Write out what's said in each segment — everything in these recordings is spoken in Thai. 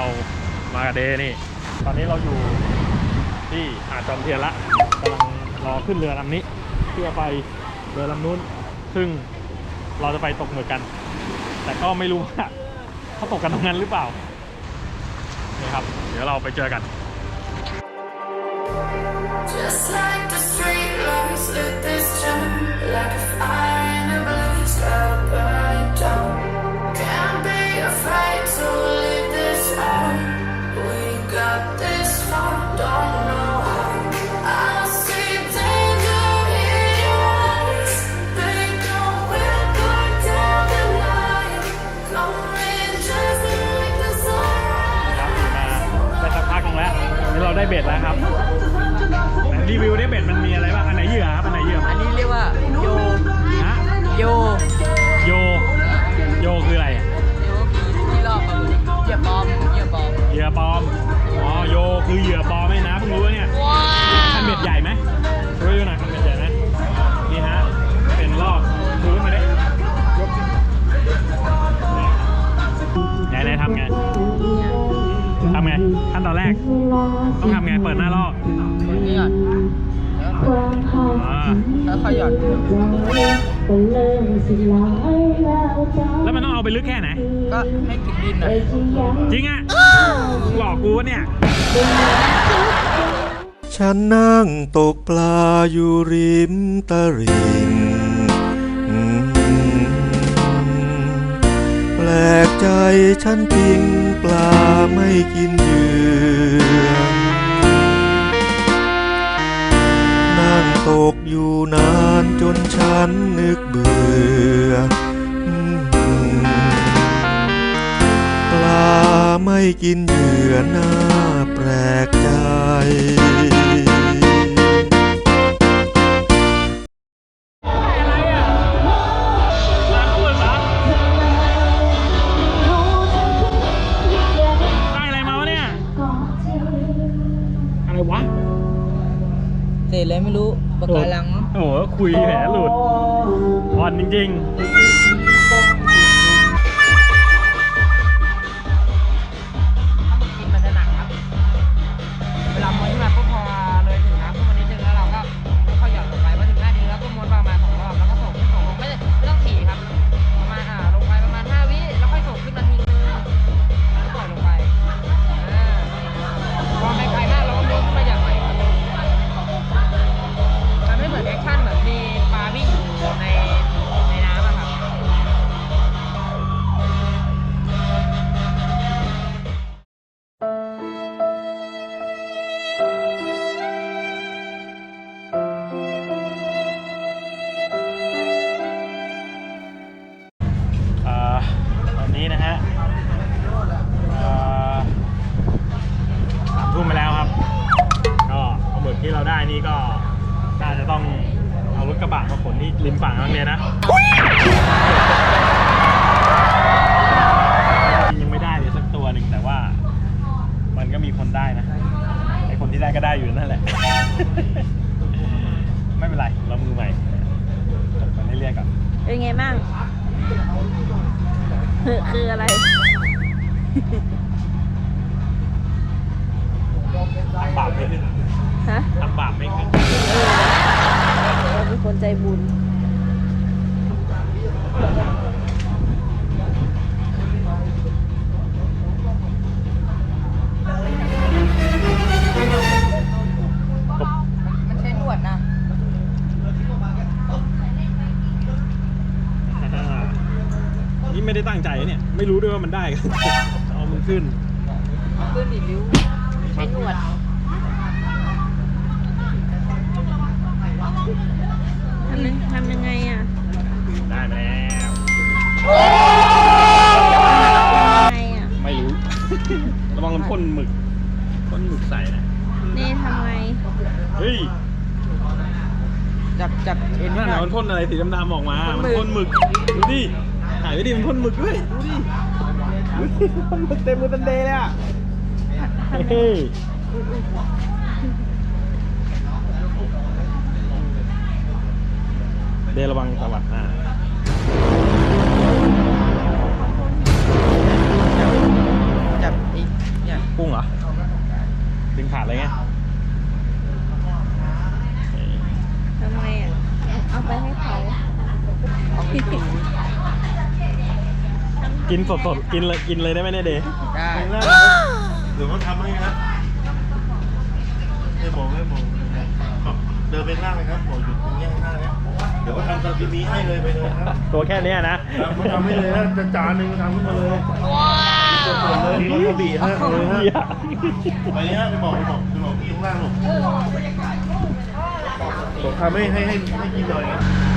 เรามากับเดนี่ ตอนนี้เราอยู่ที่หาดจอมเทียนละกำลังรอขึ้นเรือลำนี้ เพื่อไปเรือลำนู้น ซึ่งเราจะไปตกหมึกกัน แต่ก็ไม่รู้ว่าเขาตกกันตรงนั้นหรือเปล่านี่ครับ เดี๋ยวเราไปเจอกัน Just like the ดูดูหน่อยคันเบ็ดใหญ่ไหมนี่ฮะ เป็นรอบดูขึ้นมาดิไหนไหนทำไงทำไง ขั้นตอนแรก ต้องทำไง เปิดหน้าลอกนี่ก่อนแล้วก็อ่าแล้วค่อยหยอนแล้วมันต้องเอาไปลึกแค่ไหน ก็ให้ถึงดินน่อยจริงอะหลอกกูเนี่ย ฉันนั่งตกปลาอยู่ริมตลิ่งแปลกใจฉันพิงปลาไม่กินเหยื่อนั่งตกอยู่นานจนฉันนึกเบื่อปลาไม่กินเหยื่อนา ปลกใจได้อะไรมาวะเนี่ยอะไรวะเศษอะไรไม่รู้ปากการังมั้งโอ้โหคุยแหมหลุดอ่อนจริงกิ ได้นะไอคนที่ได้ก็ได้อยู่นั่นแหละ ไม่เป็นไรเรามือใหม่ตกไปเรื่อยๆก่อนเป็นไงบ้างคือคืออะไรทำบาปไม่ขึ้นฮะทำบาปไม่ขึ้นเราเป็นคนใจบุญ ไม่ได้ตั้งใจนะเนี่ย ไม่รู้ด้วยว่ามันได้กันเอามันขึ้น ขึ้นดิริ้วใช้หนวดทำยังทำยังไงอะได้มาแล้วไงอะ ไม่รู้ ระวังมันพ่นหมึกพ่นหมึกใส่นะนี่ทำไง เฮ้ยจับจับเอ็นนั่นก่น่ะอมันพ่นอะไรสีดำๆออกมาพ่มันนหมึกพ่นหมึกดูดิถ่ายไว้ดิมันพ่นหมึกด้วยดูดิดูดิพ่นหมึกเต็มมือเต็มเดย์เลยอะเฮ้ยเดย์ระวังตวัดหน้าจับไอ้ขาดเลยไงทำไมอะ เอาไปให้เขา กินสดๆ กินเลยกินเลยได้ไหมเนี่ยเดย์ได้เดี๋ยวเขาทำให้นะไม่บอกไม่บอกเดินไปข้างเลยครับบอกหยุดตรงนี้ข้างนะเดี๋ยวเขาทำซาซิมิให้เลยไปเลยครับ ตัวแค่เนี้ยนะเขาทำให้เลยนะจะจานหนึ่งเขาทำขึ้นมาเลยสดๆเลยนี่เขาบีฮะเลยฮะเหี้ยไปเลยฮะไปบอกไปบอกไปบอกพี่ข้างล่างหรอกบอกทำให้ให้ให้ให้กินหน่อยนะทำ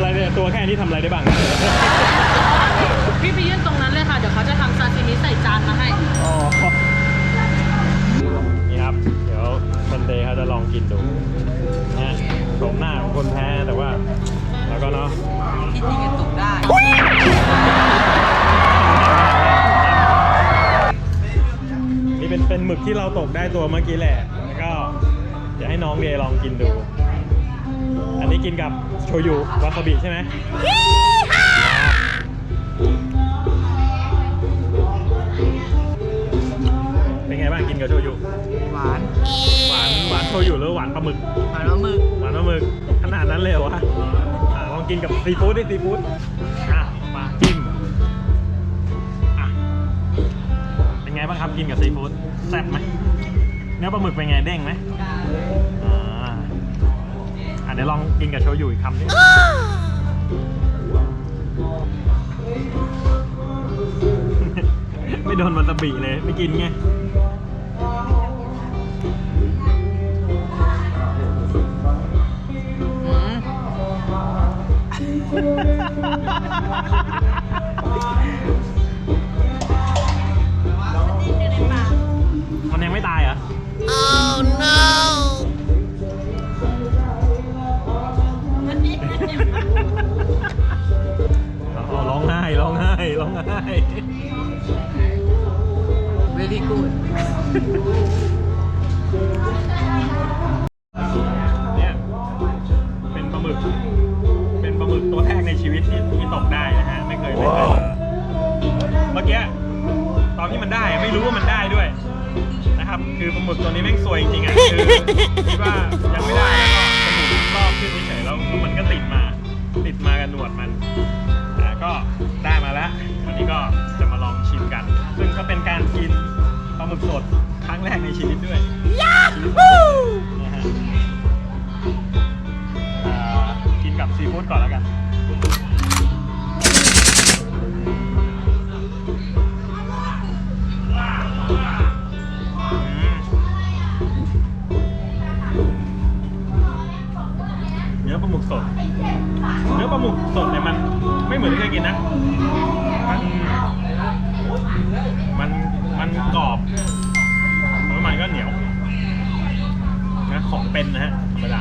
อะไรเนี่ยตัวแค่นี้ทำอะไรได้บ้าง พี่ไปยื่นตรงนั้นเลยค่ะ เดี๋ยวเขาจะทำซาซิมิใส่จานมาให้ อ๋อ นี่ครับ เดี๋ยวซันเดย์เขาจะลองกินดูนะสมหน้าของคนแพ้แต่ว่า แล้วก็เนาะ ที่จริงกันตกได้ นี่เป็นเป็นหมึกที่เราตกได้ตัวเมื่อกี้แหละ แล้วก็เดี๋ยวให้น้องเดย์ลองกินดู อันนี้กินกับ โชยุวาซาบิใช่ไหมเป็นไงบ้างกินกับโชยุ หวานหวานหวานโชยุหรือหวานปลาหมึก หวานแล้วมึกหวานปลาหมึกขนาดนั้นเลยเหรอวะอะลองกินกับซีฟู้ดดิซีฟู้ดอะมาจิ้มอะเป็นไงบ้างครับกินกับซีฟู้ดแซ่บไหมเนื้อปลาหมึกเป็นไงเด้งไหมอ่าอะเดี๋ยวลองกินกับโชยุอีกคำดิไม่โดนมันตะบีเลย ไม่กินไงอืม กี้ตอนที่มันได้ไม่รู้ว่ามันได้ด้วยนะครับ คือปลาหมึกตัวนี้แม่งซวยจริงๆอะคือคิดว่ายังไม่ได้แล้วก็สมุนรอบขึ้นเฉยๆแล้วแล้วมันก็ติดมาติดมากับหนวดมันแต่ก็ได้มาแล้ววันนี้ก็จะมาลองชิมกัน ซึ่งก็เป็นการกินปลาหมึกสดครั้งแรกในชีวิตด้วยยาฮูนะฮะอ่ากินกับซีฟู้ดก่อนแล้วกัน นนะฮะธรรมดา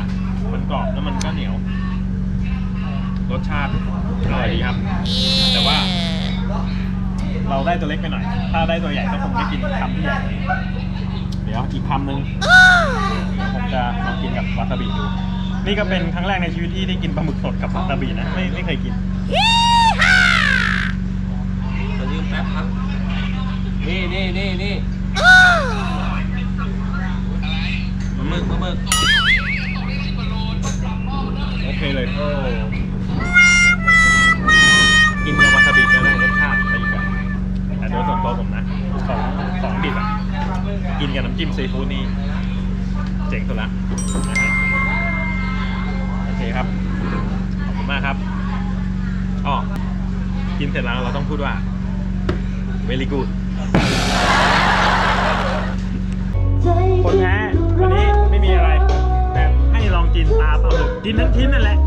มันกรอบแล้วมันก็เหนียว รสชาติอร่อยดีครับ แต่ว่า เราได้ตัวเล็กไปหน่อย ถ้าได้ตัวใหญ่ก็คงได้กินคำที่ใหญ่กว่านี้เดี๋ยวอีกคำหนึ่งผมจะลองกินกับวาซาบิดู นี่ก็เป็นครั้งแรกในชีวิตที่ได้กินปลาหมึกสดกับวาซาบินะ ไม่ไม่เคยกินขอยืมแป๊บครับ นี่นี่นี่นี่มาหมึกมาหมึกโอ เคเลยโอ้กินกับวาซาบิก็ได้รสชาติไปอีกแบบแต่โดยส่วนตัวผมนะของของดิบอะกินกับน้ำจิ้มซีฟู้ดนี่เจ๋งสุดละนะฮะโอเคครับ ขอบคุณมากครับอ๋อกินเสร็จแล้วเราต้องพูดว่า very good คนแพ้วันนี้ไม่มีอะไร ลองกินปลาปลาหมึกกินทั้งชิ้นนั่นแหละ